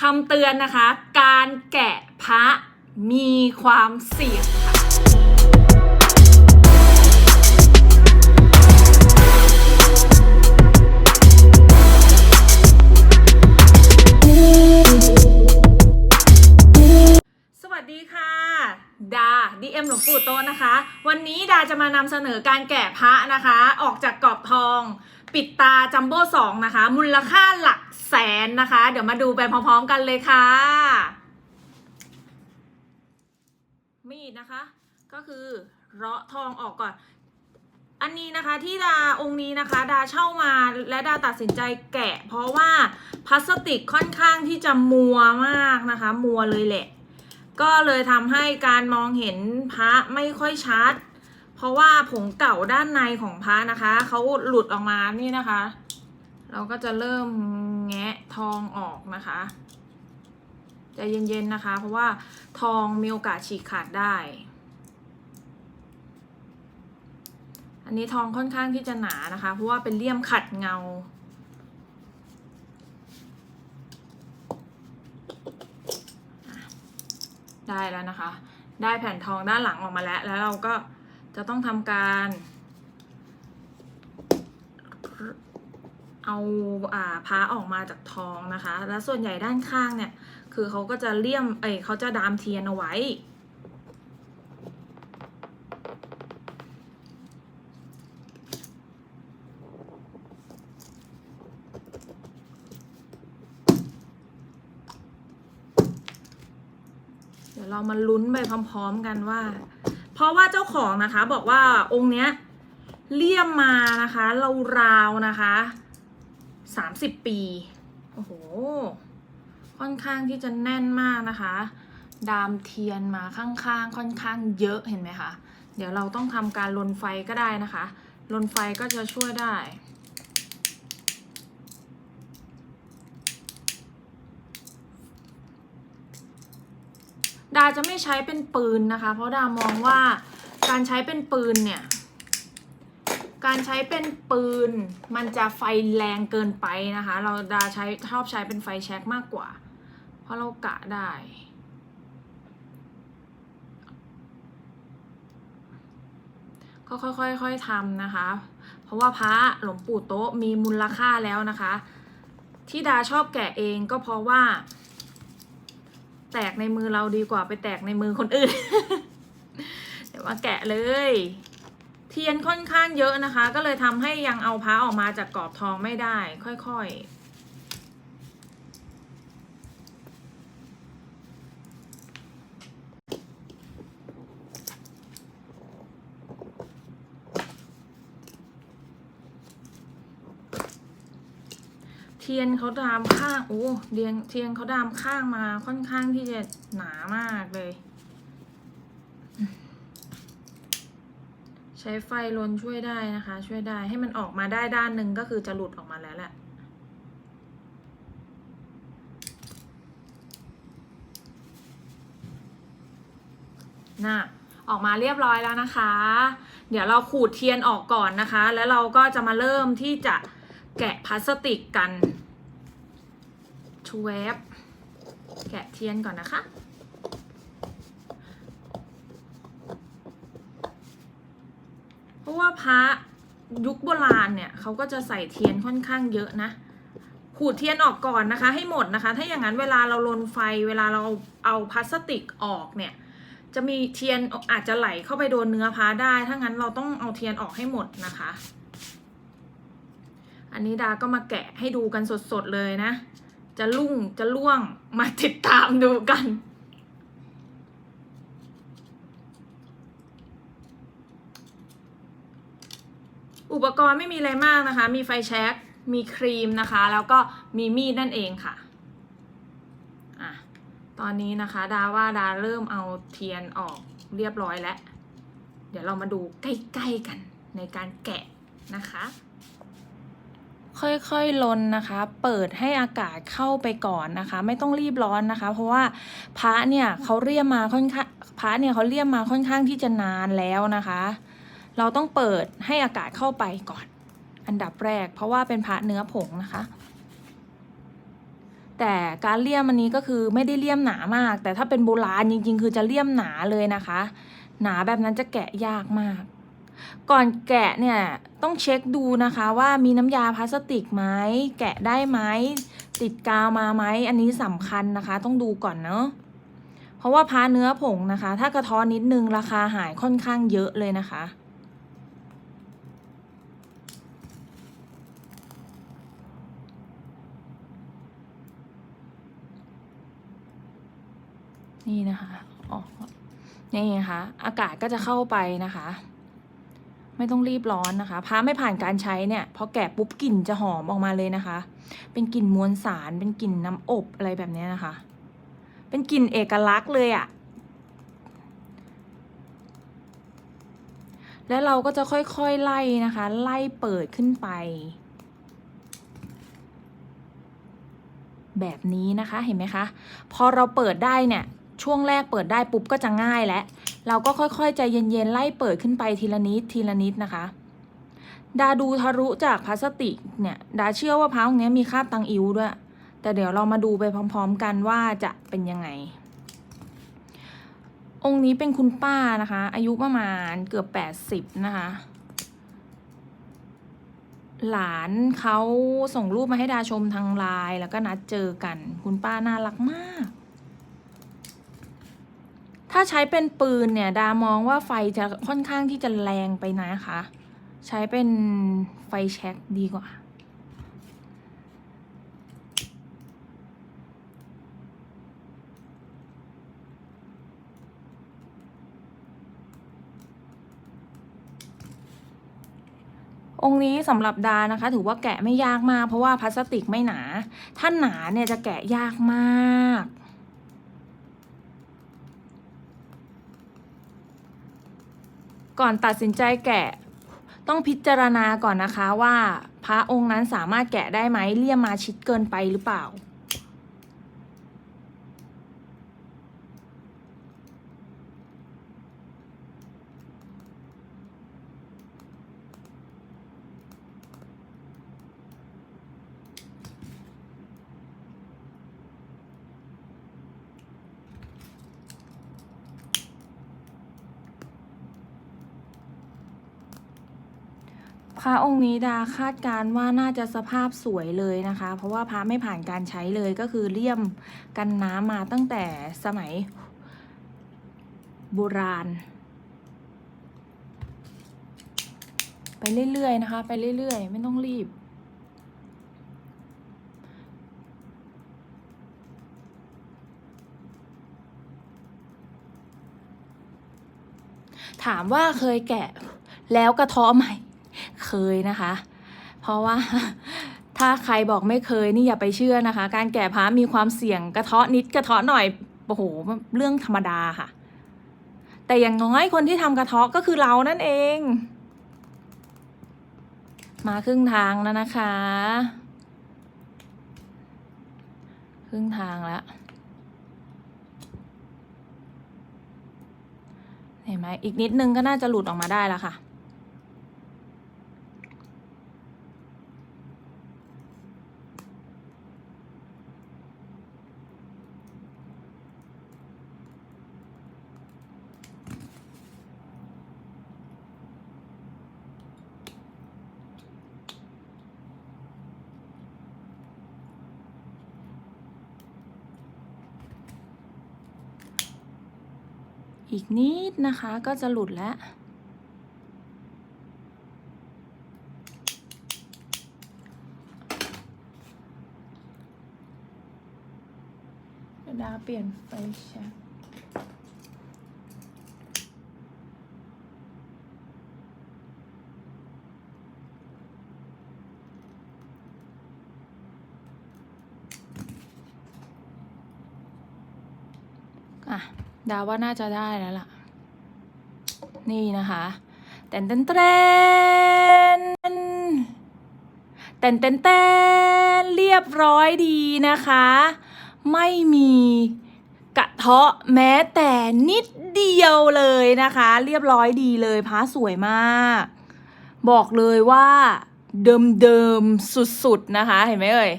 คำเตือนนะคะ การแกะพระมีความเสี่ยงค่ะสวัสดีค่ะดา DM หลวงปู่โตนะคะ วันนี้ดาจะมานำเสนอการแกะพระนะคะ ออกจากกรอบทอง ปิดตาจัมโบ้สองนะคะ มูลค่าหลักแสนนะคะ เดี๋ยวมาดูไปพร้อมๆกันเลยค่ะ มีดนะคะ ก็คือเราะทองออกก่อน อันนี้นะคะที่ดาองค์นี้นะคะ ดาเช่ามาและดาตัดสินใจแกะ เพราะว่าพลาสติกค่อนข้างที่จะมัวมากนะคะ มัวเลยแหละ ก็เลยทำให้การมองเห็นพระไม่ค่อยชัด เพราะว่าผงเก่าด้านในของพระนะคะเขาหลุดออกมานี่นะคะ เราก็จะเริ่มแงะทองออกนะคะใจเย็นๆนะคะ เพราะว่าทองมีโอกาสฉีกขาดได้ อันนี้ทองค่อนข้างที่จะหนานะคะ เพราะว่าเป็นเลี่ยมขัดเงาได้แล้วนะคะ ได้แผ่นทองด้านหลังออกมาแล้ว แล้วเราก็ จะต้องทำการ เอาอ่าพ้าออกมาจากท้องนะคะ แล้วส่วนใหญ่ด้านข้างเนี่ย คือเขาก็จะเลี่ยม เอ้ยเขาจะดามเทียนเอาไว้เดี๋ยวเรามาลุ้นไปพร้อม ๆ กันว่า เพราะว่าเจ้าของนะคะบอกว่าองค์เนี้ยเลี่ยมมานะคะเราราวนะคะสามสิบปี โอ้โห ค่อนข้างที่จะแน่นมากนะคะ ดามเทียนมาข้างๆ ค่อนข้างเยอะเห็นไหมคะ เดี๋ยวเราต้องทำการลนไฟก็ได้นะคะ ลนไฟก็จะช่วยได้ ดาจะไม่ใช้เป็นปืนนะคะ เพราะดามองว่าการใช้เป็นปืนเนี่ย การใช้เป็นปืนมันจะไฟแรงเกินไปนะคะ เราดาใช้ชอบใช้เป็นไฟแช็กมากกว่า เพราะเรากะได้ก็ค่อยๆๆทำนะคะ เพราะว่าพระหลวงปู่โต๊ะมีมูลค่าแล้วนะคะ ที่ดาชอบแกะเองก็เพราะว่า แตกในมือเราดีกว่าไปแตกในมือคนอื่น เดี๋ยวมาแกะเลย เทียนค่อนข้างเยอะนะคะ ก็เลยทำให้ยังเอาพ้าออกมาจากกรอบทองไม่ได้ ค่อยๆ ทียนเขาดามข้างโอ้เทียนเทียนเขาดามข้างมาค่อนข้างที่จะหนามากเลย ใช้ไฟลนช่วยได้นะคะ ช่วยได้ให้มันออกมาได้ด้านหนึ่งก็คือจะหลุดออกมาแล้วแหละน่ะออกมาเรียบร้อยแล้วนะคะ เดี๋ยวเราขูดเทียนออกก่อนนะคะ แล้วเราก็จะมาเริ่มที่จะ แกะพลาสติกกันชูแวบแกะเทียนก่อนนะคะ เพราะว่าพระยุคโบราณเนี่ยเขาก็จะใส่เทียนค่อนข้างเยอะนะ ขูดเทียนออกก่อนนะคะ ให้หมดนะคะ ถ้าอย่างนั้นเวลาเราลนไฟเวลาเราเอาพลาสติกออกเนี่ย จะมีเทียนอาจจะไหลเข้าไปโดนเนื้อพระได้ ถ้างั้นเราต้องเอาเทียนออกให้หมดนะคะ อันนี้ดาก็มาแกะให้ดูกันสดๆเลยนะ จะลุ่งจะล่วงมาติดตามดูกัน อุปกรณ์ไม่มีอะไรมากนะคะ มีไฟแช็กมีครีมนะคะ แล้วก็มีมีดนั่นเองค่ะอะ ตอนนี้นะคะ ดาว่าดาเริ่มเอาเทียนออกเรียบร้อยแล้ว เดี๋ยวเรามาดูใกล้ๆกันในการแกะนะคะ ค่อยๆลนนะคะ เปิดให้อากาศเข้าไปก่อนนะคะ ไม่ต้องรีบร้อนนะคะ เพราะว่าพระเนี่ยเขาเรียมมาค่อนข้างพระเนี่ยเขาเรียมมาค่อนข้างที่จะนานแล้วนะคะ เราต้องเปิดให้อากาศเข้าไปก่อน อันดับแรก เพราะว่าเป็นพระเนื้อผงนะคะแต่การเลี่ยมอันนี้ก็คือไม่ได้เลี่ยมหนามาก แต่ถ้าเป็นโบราณจริง ๆ คือจะเลี่ยมหนาเลยนะคะ หนาแบบนั้นจะแกะยากมาก ก่อนแกะเนี่ยต้องเช็คดูนะคะว่ามีน้ำยาพลาสติกไหมแกะได้ไหมติดกาวมาไหมอันนี้สำคัญนะคะ ต้องดูก่อนเนาะเพราะว่าพาเนื้อผงนะคะ ถ้ากระท้อนนิดนึงราคาหายค่อนข้างเยอะเลยนะคะนี่นะคะ อ๋อ นี่นะคะ อากาศก็จะเข้าไปนะคะ ไม่ต้องรีบร้อนนะคะพ้าไม่ผ่านการใช้เนี่ยพอแกะปุ๊บกลิ่นจะหอมออกมาเลยนะคะ เป็นกลิ่นมวลสาร เป็นกลิ่นน้ำอบอะไรแบบเนี้ยนะคะ เป็นกลิ่นเอกลักษณ์เลยอะ่ะแล้วเราก็จะค่อยๆไล่นะคะ ไล่เปิดขึ้นไป แบบนี้นะคะเห็นไหมคะ พอเราเปิดได้เนี่ย ช่วงแรกเปิดได้ปุ๊บก็จะง่ายแล้ว เราก็ค่อยๆใจเย็นๆไล่เปิดขึ้นไปทีละนิดทีละนิดนะคะ ดาดูทะลุจากพลาสติกเนี่ยดาเชื่อว่าพระองค์นี้มีคราบตังอิ้วด้วย แต่เดี๋ยวเรามาดูไปพร้อม ๆ กันว่าจะเป็นยังไง องค์นี้เป็นคุณป้านะคะ อายุประมาณเกือบแปดสิบนะคะหลานเขาส่งรูปมาให้ดาชมทางไลน์แล้วก็นัดเจอกัน คุณป้าน่ารักมาก ถ้าใช้เป็นปืนเนี่ย ดามองว่าไฟจะค่อนข้างที่จะแรงไปนะคะ ใช้เป็นไฟแช็กดีกว่า องค์นี้สำหรับดานะคะ ถือว่าแกะไม่ยากมาก เพราะว่าพลาสติกไม่หนา ถ้าหนาเนี่ยจะแกะยากมาก ก่อนตัดสินใจแกะ ต้องพิจารณาก่อนนะคะว่า พระองค์นั้นสามารถแกะได้ไหมเลี่ยมมาชิดเกินไปหรือเปล่า พระองค์นี้ดาคาดการณ์ว่าน่าจะสภาพสวยเลยนะคะ เพราะว่าพระไม่ผ่านการใช้เลยก็คือเลี่ยมกันน้ำมาตั้งแต่สมัยโบราณ ไปเรื่อยๆนะคะ ไปเรื่อยๆ ไม่ต้องรีบ ถามว่าเคยแกะแล้วกระท้อไหม เคยนะคะ เพราะว่าถ้าใครบอกไม่เคยนี่อย่าไปเชื่อนะคะ การแกะพระมีความเสี่ยงกระเทาะนิดกระเทาะหน่อยโอ้โหเรื่องธรรมดาค่ะ แต่อย่างน้อยคนที่ทำกระเทาะก็คือเรานั่นเอง มาครึ่งทางแล้วนะคะ ครึ่งทางแล้วเห็นไหมอีกนิดนึงก็น่าจะหลุดออกมาได้แล้วค่ะ อีกนิดนะคะก็จะหลุดแล้วดาเปลี่ยนไฟแช็กอะ ดาว่าน่าจะได้แล้วล่ะ นี่นะคะเต้นเต้นเต้นเต้นเต้นเต้นเรียบร้อยดีนะคะ ไม่มีกระเทาะแม้แต่นิดเดียวเลยนะคะ เรียบร้อยดีเลยพ้าสวยมาก บอกเลยว่าเดิมๆสุดๆนะคะ เห็นไหมเอ่ย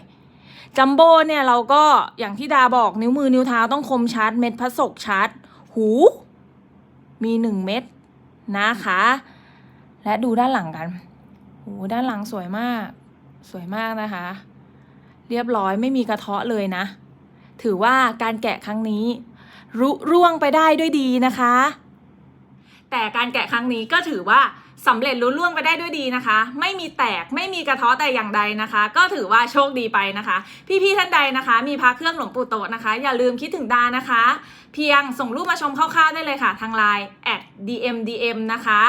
จัมโบ้เนี่ยเราก็อย่างที่ดาบอกนิ้วมือนิ้วเท้าต้องคมชัด เม็ดพระศกชัด หู มีหนึ่งเม็ดนะคะ และดูด้านหลังกันหูด้านหลังสวยมาก สวยมากนะคะ เรียบร้อยไม่มีกระเทาะเลยนะ ถือว่าการแกะครั้งนี้รุร่วงไปได้ด้วยดีนะคะ แต่การแกะครั้งนี้ก็ถือว่า สำเร็จรุ่ล่วงไปได้ด้วยดีนะคะ ไม่มีแตกไม่มีกระท้อแต่อย่างใดนะคะ ก็ถือว่าโชคดีไปนะคะ พี่ๆท่านใดนะคะ มีพระเครื่องหลวงปู่โตนะคะ อย่าลืมคิดถึงดานะคะ เพียงส่งรูปมาชมคร่าวๆได้เลยค่ะ ทางไลน์ at dmdm นะคะ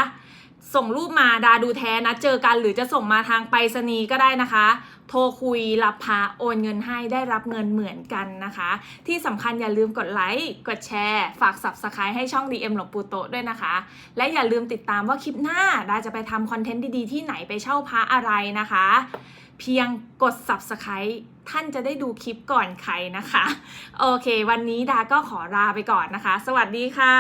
ส่งรูปมาดาดูแท้นะเจอกันหรือจะส่งมาทางไปรษณีย์ก็ได้นะคะ โทรคุยรับพาโอนเงินให้ได้รับเงินเหมือนกันนะคะ ที่สำคัญอย่าลืมกดไลค์กดแชร์ฝาก subscribe ให้ช่อง DM หลวงปู่โตด้วยนะคะ และอย่าลืมติดตามว่าคลิปหน้าดาจะไปทำคอนเทนต์ดีๆ ที่ไหนไปเช่าพระอะไรนะคะ เพียงกด subscribe ท่านจะได้ดูคลิปก่อนใครนะคะ โอเค วันนี้ดาก็ขอลาไปก่อนนะคะ สวัสดีค่ะ